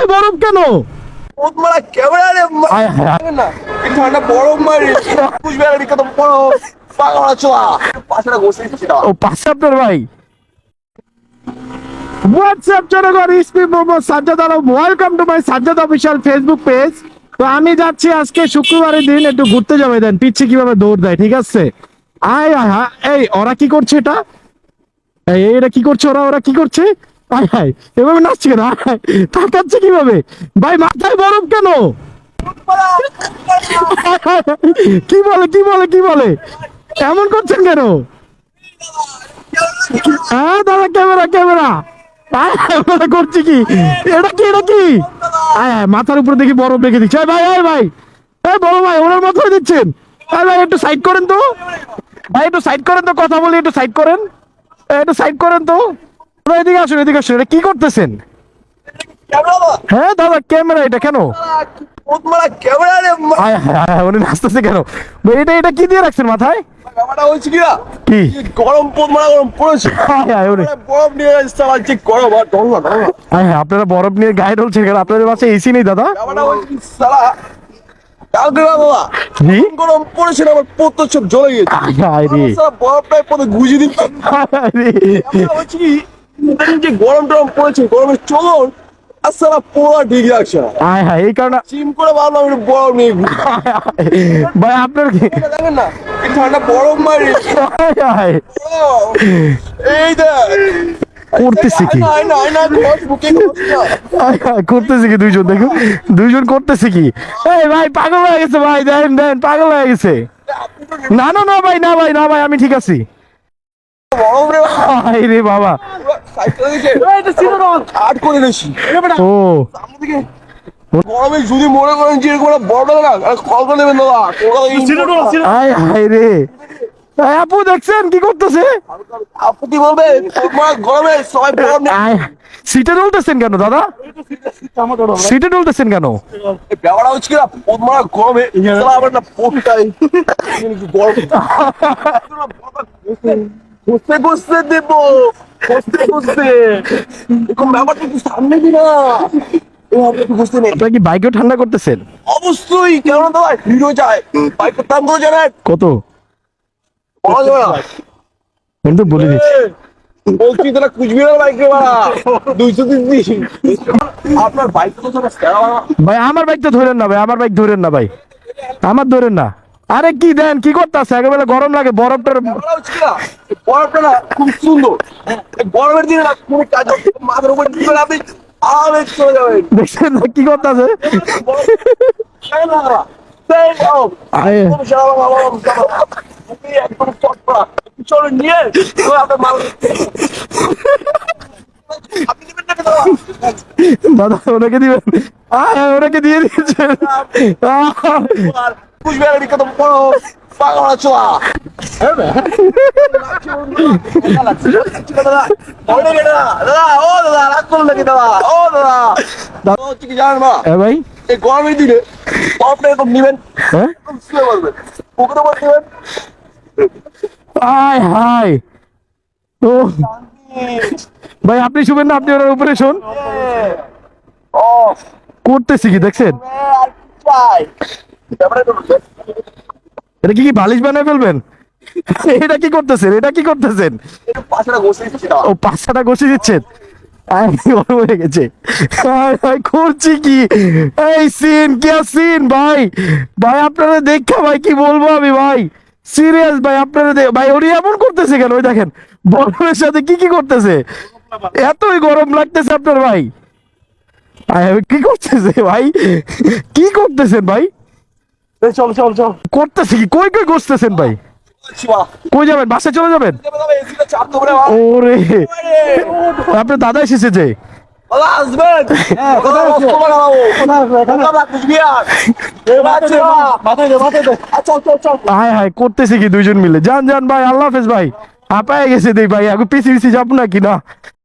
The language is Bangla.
মাথায় বরফ কেন? মারা ক্যামেরা রে আয়। না এই ঠান্ডা বরফ মারি। বুঝবে আর কত বরফ পাগলা চোয়া পাশে বসে ও পাশে আপনার ভাই। হোয়াটসঅ্যাপ জনগণ SP Mohammad Sajjad Alam welcome to my Sajjad official Facebook page তো আমি যাচ্ছি আজকে শুক্রবারের দিন একটু ঘুরতে যাবে দেন পিচ্ছে কীভাবে দৌড় দেয় ঠিক আছে? আয় আয় এই ওরা কি করছে এটা? এরা কি করছে ওরা? ওরা কি করছে? আয় এভাবে আয় ভাই মাথায় বরফ কেন? কি বলে কি বলে কি বলে? করছেন কেন? হ্যাঁ দাদা ক্যামেরা ক্যামেরা। আয়, কি? এটা কি এটা কি? আয় আয়, মাথার উপরে দেখি বরফ রেখে দিচ্ছে। ভাই এই ভাই। বড় ভাই ওনার মাথায় দিচ্ছেন। ভাই একটু সাইড করেন তো। ভাই একটু সাইড করেন তো কথা বলি একটু সাইড করেন। একটু সাইড করেন তো। এদিকে আসুন এদিকে আসুন। এটা কি করতেছেন? হ্যাঁ দাদা ক্যামেরা এটা কেন? উনি নাচতেছে কেন? এটা এটা কি দিয়ে রাখছেন মাথায়? কি গরম মারা গরম পড়েছে। আয় উনি বরফ নিয়ে গরম আর ডল না আপনারা বরফ নিয়ে গায়ে ঢলছেন কেন? আপনাদের বাসায় এসি নেই দাদা? সালা? কালকে বাবা গরম আমার পোত সব জ্বলে গেছে। পথে গুজি দিচ্ছে। যে গরম টরম পড়েছে গরমের চলন আর সারা পোড়া ঠিক রাখছে না। আয় এই কারণে চিম করে ভাবলাম একটু বরফ নিয়ে ভাই আপনার কি এটা দেখেন না ঠান্ডা বরফ মারি। এই দেখ। করতেছে কি? করতেছে দুইজন? দেখুন দুইজন করতেছে কি? এই ভাই পাগল হয়ে গেছে ভাই দেন দেন পাগল হয়ে গেছে। না না না ভাই না ভাই না ভাই আমি ঠিক আছি। রে বাবা। সাইকেল দিকে আট করে দিয়েছি। ও। সামনে দিকে গরমে যদি মনে করেন যে এরকম বড় না কল করে দেবেন দাদা। কলকাতা আয় হায় রে। আপু দেখছেন কি করতেছে? আপু কি বলবে তোমার গরমে সবাই আয় সিটে ডলতেছেন কেন দাদা? সিটে ডলতেছেন কেন? এই ব্যাপারটা হচ্ছে কি না তোমার গরমে আবার না পোটটাই গরম। ঘুষতে ঘুষতে দেবো। ঘুষতে ঘুষতে এরকম ব্যাপারটা একটু সামনে দি না। এভাবে একটু ঘুষতে নেই। আপনারা কি বাইকেও ঠান্ডা করতেছেন? অবশ্যই কেন দাদা ভিডিও যায়। বাইকের দাম কত জানেন? কত? বলা যাবে না। আমি তো বলে দিচ্ছি। বলছি তোরা কুচবিহার বাইকে ভাড়া। দুইশো দিচ্ছি আপনার বাইক তো ভাই আমার বাইক তো ধরেন না ভাই। আমার বাইক ধরেন না ভাই। আমার ধরেন না। আরে কি দেন কি করতেছে? একেবারে গরম লাগে বরফটার বরফটা না? খুব সুন্দর। গরমের দিনে না কোনো কাজ মাথার উপর আপনি আরামে চলে যাবেন দেখছেন কি করতেছে? একদম চটপড়া। চলে নিয়ে আপনার মাল দাদা? ওনাকে দিবেন। ওনাকে দিয়ে দিয়েছেন। কুচবিহারের বড় পাগলা এই গরমের দিনে বরফটা এরকম নিবেন হ্যাঁ হায়। ও। ভাই আপনি শুবেন না আপনি ওনার উপরে শোন। করতেছি কি দেখছেন? এটা কি কি বালিশ বানিয়ে ফেলবেন? এটা কি করতেছেন? এটা কি করতেছেন? ও পাঁচটা ঘষে দিচ্ছেন? করছি কি? এই, সিন, কি ভাই? ভাই, আপনারা ভাই, কি বলব আমি, ভাই? সিরিয়াস, ভাই, আপনারা ভাই ওরি এমন করতেছে কেন? ওই দেখেন সাথে কি কি করতেছে? এতই গরম লাগতেছে আপনার, ভাই। কি করতেছে, ভাই? কি করতেছেন, ভাই? চল চল চল। করতেছে কি? কই কই করতেছেন ভাই? কই যাবেন? বাসে চলে যাবেন। ওরে। আপনার দাদা এসেছে যে? হ্যাঁ হায় হায় করতেছে কি দুইজন মিলে? যান যান ভাই আল্লাহ হাফেজ ভাই। হাঁপায় গেছে দেই ভাই। আগে পিছিয়ে পিছিয়ে যাব নাকি? না।